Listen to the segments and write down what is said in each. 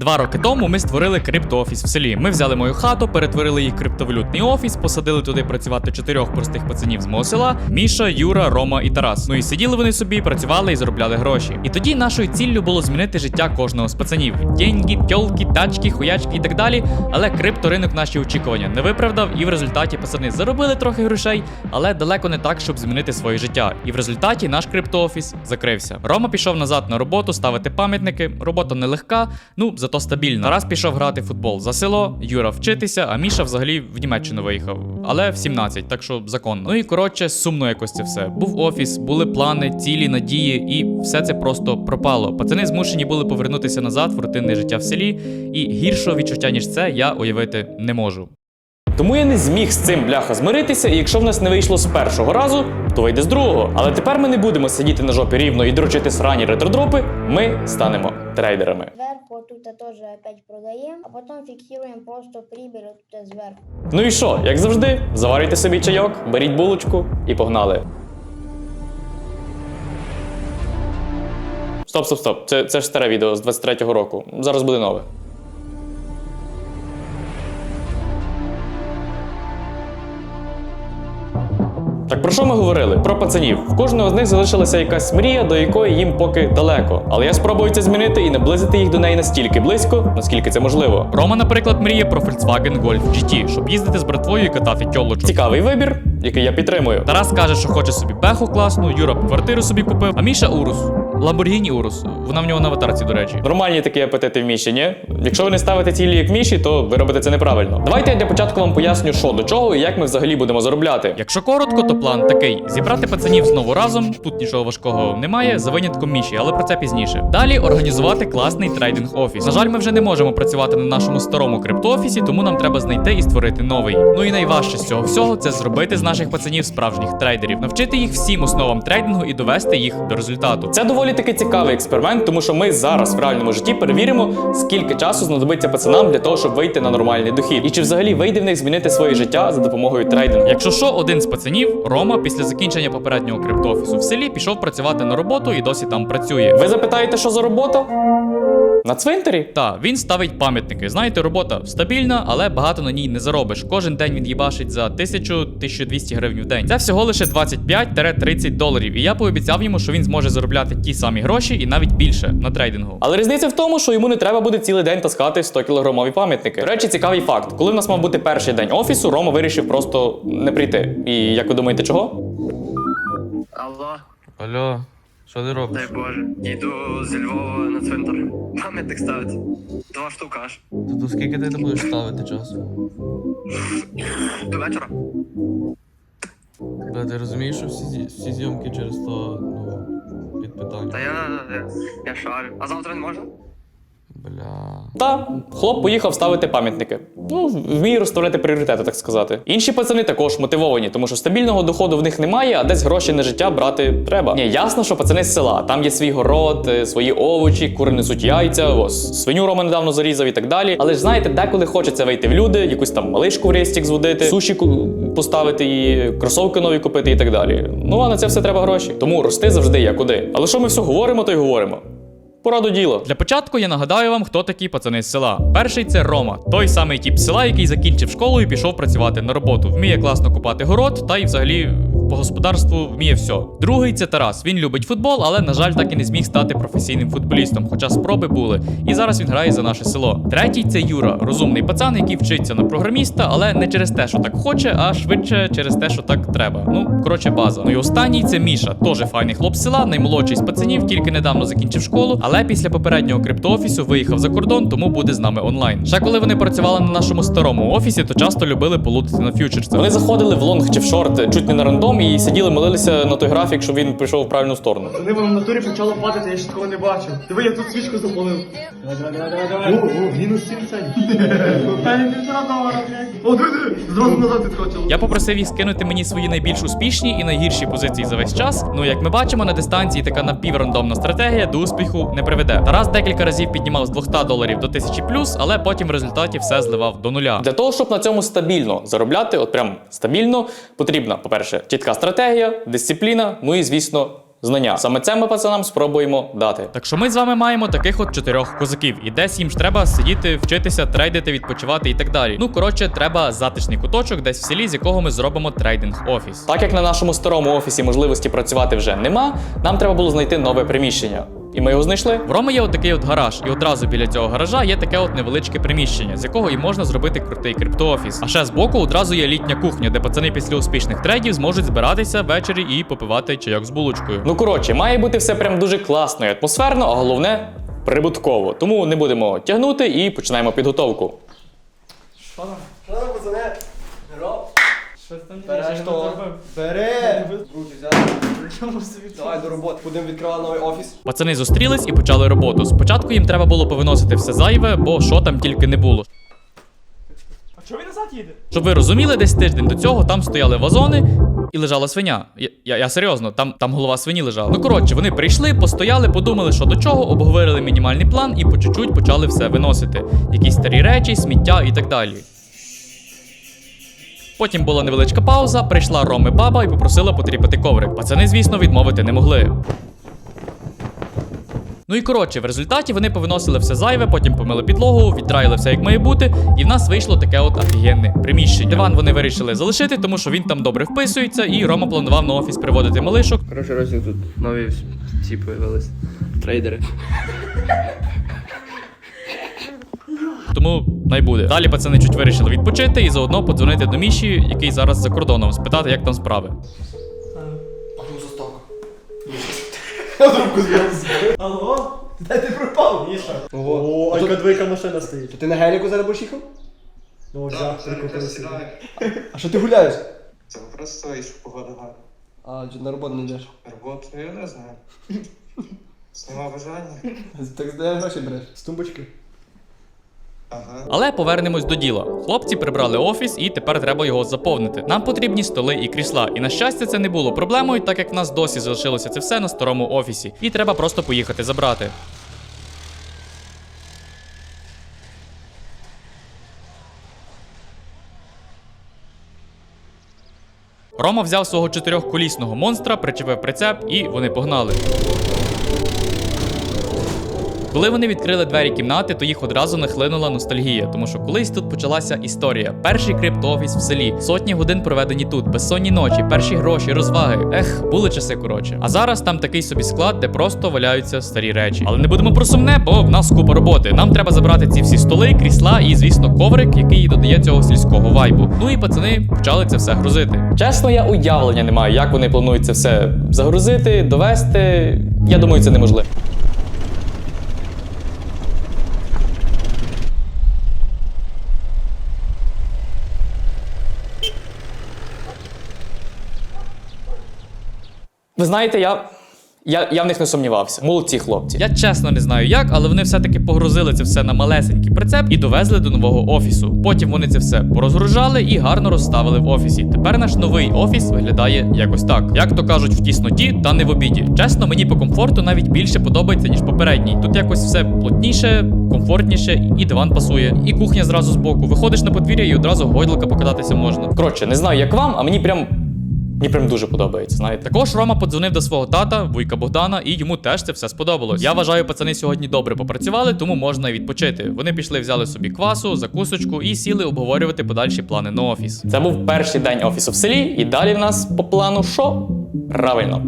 Два роки тому ми створили криптоофіс в селі. Ми взяли мою хату, перетворили її в криптовалютний офіс, посадили туди працювати чотирьох простих пацанів з мого села: Міша, Юра, Рома і Тарас. Ну і сиділи вони собі, працювали і заробляли гроші. І тоді нашою ціллю було змінити життя кожного з пацанів: деньги, тьолки, тачки, хуячки і так далі. Але крипторинок наші очікування не виправдав, і в результаті пацани заробили трохи грошей, але далеко не так, щоб змінити своє життя. І в результаті наш криптоофіс закрився. Рома пішов назад на роботу, ставити пам'ятники. Робота нелегка, ну зато стабільна. Тарас пішов грати в футбол за село, Юра вчитися, а Міша взагалі в Німеччину виїхав. Але в 17, так що законно. Ну і коротше, сумно якось це все. Був офіс, були плани, цілі, надії, і все це просто пропало. Пацани змушені були повернутися назад в рутинне життя в селі, і гіршого відчуття, ніж це, я уявити не можу. Тому я не зміг з цим бляха змиритися, і якщо в нас не вийшло з першого разу, то вийде з другого. Але тепер ми не будемо сидіти на жопі рівно і дрочити срані ретродропи. Ми станемо трейдерами. Зверху тут теж опять продаємо, а потім фіксуємо просто прибіль тут зверху. Ну і що, як завжди, заварюйте собі чайок, беріть булочку і погнали. Стоп, стоп, стоп. Це, це ж старе відео з 23-го року. Зараз буде нове. Так про що ми говорили? Про пацанів. В кожного з них залишилася якась мрія, до якої їм поки далеко. Але я спробую це змінити і наблизити їх до неї настільки близько, наскільки це можливо. Рома, наприклад, мріє про Volkswagen Golf GT, щоб їздити з братвою і катати тьолочок. Цікавий вибір, який я підтримую. Тарас каже, що хоче собі пеху класну, Юра квартиру собі купив, а Міша Урус. Lamborghini Урус. Вона в нього на аватарці, до речі. Нормальні такі апетити в Міші, ні? Якщо ви не ставите цілі як Міші, то ви робите це неправильно. Давайте я для початку вам поясню, що до чого і як ми взагалі будемо заробляти. Якщо коротко, то план такий: зібрати пацанів знову разом. Тут нічого важкого немає, за винятком Міші, але про це пізніше. Далі організувати класний трейдинг офіс. На жаль, ми вже не можемо працювати на нашому старому криптоофісі, тому нам треба знайти і створити новий. Ну і найважче з цього всього це зробити з наших пацанів справжніх трейдерів, навчити їх всім основам трейдингу і довести їх до результату. Це доволі таки цікавий експеримент, тому що ми зараз в реальному житті перевіримо, скільки часу знадобиться пацанам для того, щоб вийти на нормальний дохід, і чи взагалі вийде в них змінити своє життя за допомогою трейдингу. Якщо що, один з пацанів, Рома, після закінчення попереднього криптоофісу в селі пішов працювати на роботу і досі там працює. Ви запитаєте, що за робота? На цвинтарі? Так, він ставить пам'ятники. Знаєте, робота стабільна, але багато на ній не заробиш. Кожен день він їбашить за 1000-1200 гривень в день. Це всього лише 25-30 доларів. І я пообіцяв йому, що він зможе заробляти ті самі гроші і навіть більше на трейдингу. Але різниця в тому, що йому не треба буде цілий день таскати 100 кілограмові пам'ятники. До речі, цікавий факт. Коли в нас мав бути перший день офісу, Рома вирішив просто не прийти. І як ви думаєте, чого? Алло, Алло, що ти робиш? дай Боже. Йду зі Львова на цвинтар. Пам'ятник ставити. Два штука аж. Та то скільки ти не будеш ставити часу? До вечора. Бля, ти розумієш, що всі, зі- всі зйомки через то, ну, під Та я, я, я шарю. А завтра не можна? Бля. Та хлоп поїхав ставити пам'ятники. Ну, вміє розставляти пріоритети, так сказати. Інші пацани також мотивовані, тому що стабільного доходу в них немає, а десь гроші на життя брати треба. Ні, ясно, що пацани з села. Там є свій город, е, свої овочі, кури несуть яйця, ось свиню Рома недавно зарізав і так далі. Але ж знаєте, деколи хочеться вийти в люди, якусь там малишку в рестік зводити, суші поставити і кросовки нові купити і так далі. Ну а на це все треба гроші. Тому рости завжди є куди. Але що ми все говоримо, то й говоримо. Пора до діла. Для початку я нагадаю вам, хто такі пацани з села. Перший це Рома, той самий тіп села, який закінчив школу і пішов працювати на роботу. Вміє класно купати город, та й взагалі по господарству вміє все. Другий це Тарас. Він любить футбол, але на жаль, так і не зміг стати професійним футболістом, хоча спроби були. І зараз він грає за наше село. Третій це Юра, розумний пацан, який вчиться на програміста, але не через те, що так хоче, а швидше через те, що так треба. Ну, коротше, база. Ну і останній це Міша, теж файний хлоп села, наймолодший з пацанів, тільки недавно закінчив школу, але після попереднього криптоофісу виїхав за кордон, тому буде з нами онлайн. Ще коли вони працювали на нашому старому офісі, то часто любили полутати на фьючерсах. Вони заходили в лонг чи в шорт чуть не на рандом і сиділи, молилися на той графік, щоб він прийшов в правильну сторону. Вони в натурі почало падати, я ще такого не бачив. Диви, я тут свічку запалив. О, о, мінус 7. Та й півтора долара, блядь. О, диви, диви, зразу назад відскочило. Я попросив їх скинути мені свої найбільш успішні і найгірші позиції за весь час. Ну як ми бачимо, на дистанції така напіврандомна стратегія до успіху не приведе. Тарас декілька разів піднімав з 200 доларів до 1000 плюс, але потім в результаті все зливав до нуля. Для того, щоб на цьому стабільно заробляти, от прям стабільно, потрібна, по-перше, чітка стратегія, дисципліна, ну і звісно. знання. Саме це ми пацанам спробуємо дати. Так що ми з вами маємо таких от чотирьох козаків, і десь їм ж треба сидіти, вчитися, трейдити, відпочивати і так далі. Ну коротше, треба затишний куточок, десь в селі, з якого ми зробимо трейдинг офіс. Так як на нашому старому офісі можливості працювати вже нема, нам треба було знайти нове приміщення. І ми його знайшли. В Роми є отакий от гараж, і одразу біля цього гаража є таке от невеличке приміщення, з якого і можна зробити крутий криптоофіс. А ще збоку одразу є літня кухня, де пацани після успішних трейдів зможуть збиратися ввечері і попивати чайок з булочкою. Ну коротше, має бути все прям дуже класно і атмосферно, а головне прибутково. Тому не будемо тягнути і починаємо підготовку. Береш то. Бери! Руки взяли. Давай до роботи. Будемо відкривати новий офіс. Пацани зустрілись і почали роботу. Спочатку їм треба було повиносити все зайве, бо що там тільки не було. А чого він назад їде? Щоб ви розуміли, десь тиждень до цього там стояли вазони і лежала свиня. Я, я, я серйозно, там, там голова свині лежала. Ну коротше, вони прийшли, постояли, подумали, що до чого, обговорили мінімальний план і по чуть-чуть почали все виносити. Якісь старі речі, сміття і так далі. Потім була невеличка пауза, прийшла Роми баба і попросила потріпати коврик. Пацани, звісно, відмовити не могли. Ну і коротше, в результаті вони повиносили все зайве, потім помили підлогу, віддраїли все як має бути, і в нас вийшло таке от офігенне приміщення. Диван вони вирішили залишити, тому що він там добре вписується, і Рома планував на офіс приводити малишок. Коротше, розділ тут нові ці появились. Трейдери. Тому най буде. Далі пацани чуть вирішили відпочити і заодно подзвонити до Міші, який зараз за кордоном, спитати, як там справи. Алло? Де ти пропав? Міша. Ого. О, а яка двійка машина стоїть. Ти на геліку зараз будеш їхав? Ну, взяв, прикупився. А що ти гуляєш? Це просто і що погода гарна. А, чи на роботу не йдеш? Роботу я не знаю. Нема бажання. Так де гроші береш? З тумбочки. Але повернемось до діла. Хлопці прибрали офіс, і тепер треба його заповнити. Нам потрібні столи і крісла. І на щастя, це не було проблемою, так як в нас досі залишилося це все на старому офісі. І треба просто поїхати забрати. Рома взяв свого чотирьохколісного монстра, причепив прицеп, і вони погнали. Коли вони відкрили двері кімнати, то їх одразу нахлинула ностальгія, тому що колись тут почалася історія. Перший криптоофіс в селі, сотні годин проведені тут, безсонні ночі, перші гроші, розваги. Ех, були часи коротше. А зараз там такий собі склад, де просто валяються старі речі. Але не будемо про сумне, бо в нас купа роботи. Нам треба забрати ці всі столи, крісла і, звісно, коврик, який додає цього сільського вайбу. Ну і пацани почали це все грузити. Чесно, я уявлення не маю, як вони планують це все загрузити, довести. Я думаю, це неможливо. Ви знаєте, я. Я, я в них не сумнівався. Молодці хлопці. Я чесно не знаю як, але вони все-таки погрузили це все на малесенький прицеп і довезли до нового офісу. Потім вони це все порозгружали і гарно розставили в офісі. Тепер наш новий офіс виглядає якось так. Як то кажуть, в тісноті та не в обіді. Чесно, мені по комфорту навіть більше подобається, ніж попередній. Тут якось все плотніше, комфортніше, і диван пасує, і кухня зразу збоку. Виходиш на подвір'я і одразу гойдлика покататися можна. Коротше, не знаю, як вам, а мені прям. Мені прям дуже подобається. Знаєте, також Рома подзвонив до свого тата, вуйка Богдана, і йому теж це все сподобалось. Я вважаю, пацани сьогодні добре попрацювали, тому можна і відпочити. Вони пішли, взяли собі квасу, закусочку і сіли обговорювати подальші плани на офіс. Це був перший день офісу в селі, і далі в нас по плану що? Правильно.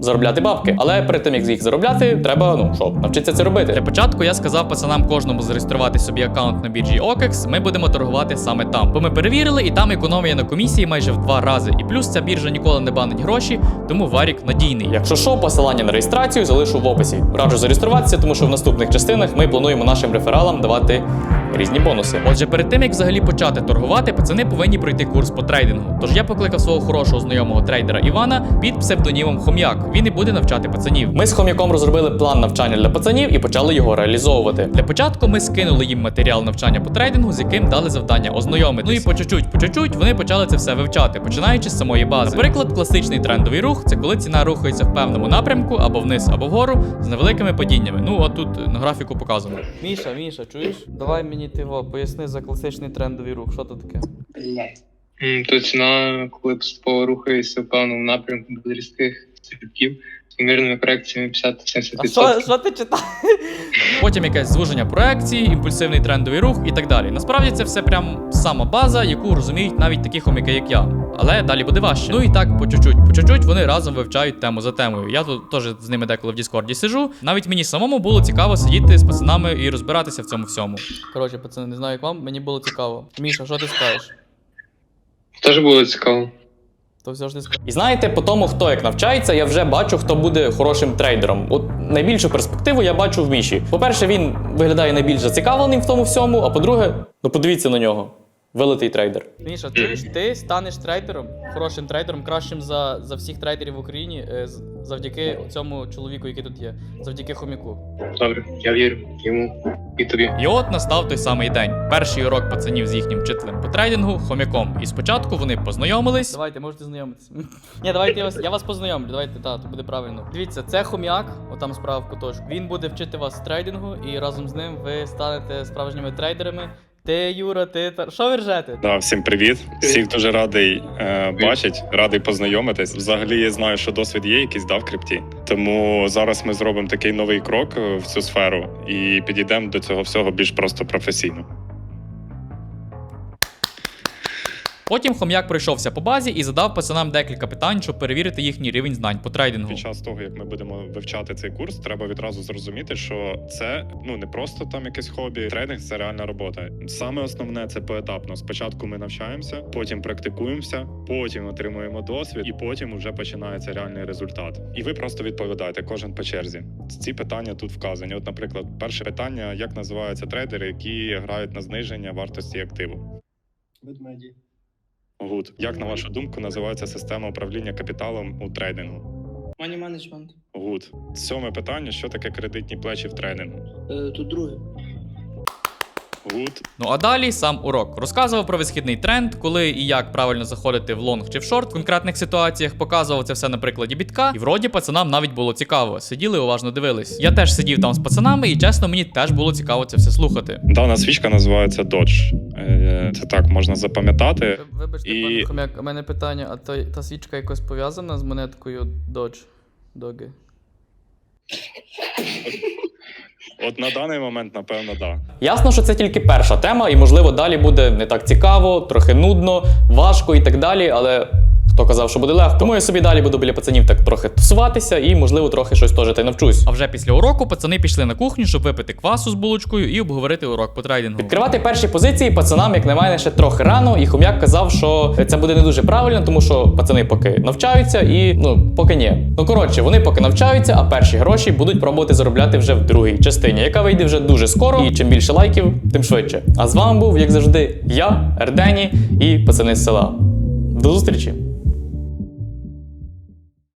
Заробляти бабки, але перед тим як їх заробляти, треба ну що, навчитися це робити. Для початку я сказав пацанам кожному зареєструвати собі аккаунт на біржі OKEX, Ми будемо торгувати саме там. Бо ми перевірили, і там економія на комісії майже в два рази. І плюс ця біржа ніколи не банить гроші, тому варік надійний. Якщо що, посилання на реєстрацію залишу в описі. Раджу зареєструватися, тому що в наступних частинах ми плануємо нашим рефералам давати різні бонуси. Отже, перед тим як взагалі почати торгувати, пацани повинні пройти курс по трейдингу. Тож я покликав свого хорошого знайомого трейдера Івана під псевдонімом Хом'як. Він і буде навчати пацанів. Ми з Хом'яком розробили план навчання для пацанів і почали його реалізовувати. Для початку ми скинули їм матеріал навчання по трейдингу, з яким дали завдання ознайомитись. Ну і по чуть-чуть, по чуть-чуть вони почали це все вивчати, починаючи з самої бази. Наприклад, класичний трендовий рух це коли ціна рухається в певному напрямку або вниз, або вгору з невеликими падіннями. Ну от тут на графіку показано. Міша, Міша, чуєш? Давай мені ти його поясни за класичний трендовий рух. Що то таке? Блять. То ціна, коли рухається в певному напрямку без різких цвітків з помірними проекціями 50-70%. Що, що ти читаєш? Потім якесь звуження проекції, імпульсивний трендовий рух і так далі. Насправді це все прям сама база, яку розуміють навіть такі хоміки, як я. Але далі буде важче. Ну і так, по чуть-чуть, по чуть-чуть вони разом вивчають тему за темою. Я тут теж з ними деколи в Діскорді сижу. Навіть мені самому було цікаво сидіти з пацанами і розбиратися в цьому всьому. Коротше, пацани, не знаю як вам, мені було цікаво. Міша, що ти скажеш? Теж було цікаво. То скажеш. І знаєте, по тому, хто як навчається, я вже бачу, хто буде хорошим трейдером. От найбільшу перспективу я бачу в Міші. По-перше, він виглядає найбільш зацікавленим в тому всьому, а по-друге, ну подивіться на нього. Великий трейдер. Міша, чуєш, ти станеш трейдером, хорошим трейдером, кращим за, за всіх трейдерів в Україні, е, з- завдяки цьому чоловіку, який тут є, завдяки хоміку. Добре, я вірю йому і тобі. І от настав той самий день. Перший урок пацанів з їхнім вчителем по трейдингу, хомяком. І спочатку вони познайомились. Давайте, можете знайомитися. Ні, давайте я вас, я вас познайомлю, давайте, так, то буде правильно. Дивіться, це хом'як, отам справа в куточку. Він буде вчити вас трейдингу, і разом з ним ви станете справжніми трейдерами. Ти, Юра, ти та. Що ви ржете? Да, всім привіт. Всіх дуже радий е, бачить, радий познайомитись. Взагалі я знаю, що досвід є якийсь да, в крипті. Тому зараз ми зробимо такий новий крок е, в цю сферу і підійдемо до цього всього більш просто професійно. Потім хом'як пройшовся по базі і задав пацанам декілька питань, щоб перевірити їхній рівень знань по трейдингу. Під час того, як ми будемо вивчати цей курс, треба відразу зрозуміти, що це ну не просто там якесь хобі. Трейдинг це реальна робота. Саме основне це поетапно. Спочатку ми навчаємося, потім практикуємося, потім отримуємо досвід, і потім вже починається реальний результат. І ви просто відповідаєте кожен по черзі. Ці питання тут вказані. От, наприклад, перше питання: як називаються трейдери, які грають на зниження вартості активу? Ведмеді. Гуд. Як на вашу думку називається система управління капіталом у трейдингу? Мані менеджмент. Гуд. Сьоме питання: що таке кредитні плечі в трейдингу? Тут друге. Гуд. Ну а далі сам урок розказував про висхідний тренд, коли і як правильно заходити в лонг чи в шорт в конкретних ситуаціях, показував це все на прикладі бітка. І вроді пацанам навіть було цікаво. Сиділи, уважно дивились. Я теж сидів там з пацанами, і чесно, мені теж було цікаво це все слухати. Дана свічка називається Dodge. Е, Це так можна запам'ятати. Вибачте, І- пане хом'як, у мене питання, а то, та свічка якось пов'язана з монеткою Dodge? Доги. От на даний момент, напевно, да. Ясно, що це тільки перша тема, і можливо далі буде не так цікаво, трохи нудно, важко і так далі, але. Хто казав, що буде легко. Тому я собі далі буду біля пацанів так трохи тусуватися і, можливо, трохи щось теж та й навчусь. А вже після уроку пацани пішли на кухню, щоб випити квасу з булочкою і обговорити урок по трейдингу. Відкривати перші позиції пацанам, як на мене, ще трохи рано, і хом'як казав, що це буде не дуже правильно, тому що пацани поки навчаються і ну поки ні. Ну коротше, вони поки навчаються, а перші гроші будуть пробувати заробляти вже в другій частині, яка вийде вже дуже скоро. І чим більше лайків, тим швидше. А з вами був, як завжди, я, Ердені і пацани з села. До зустрічі!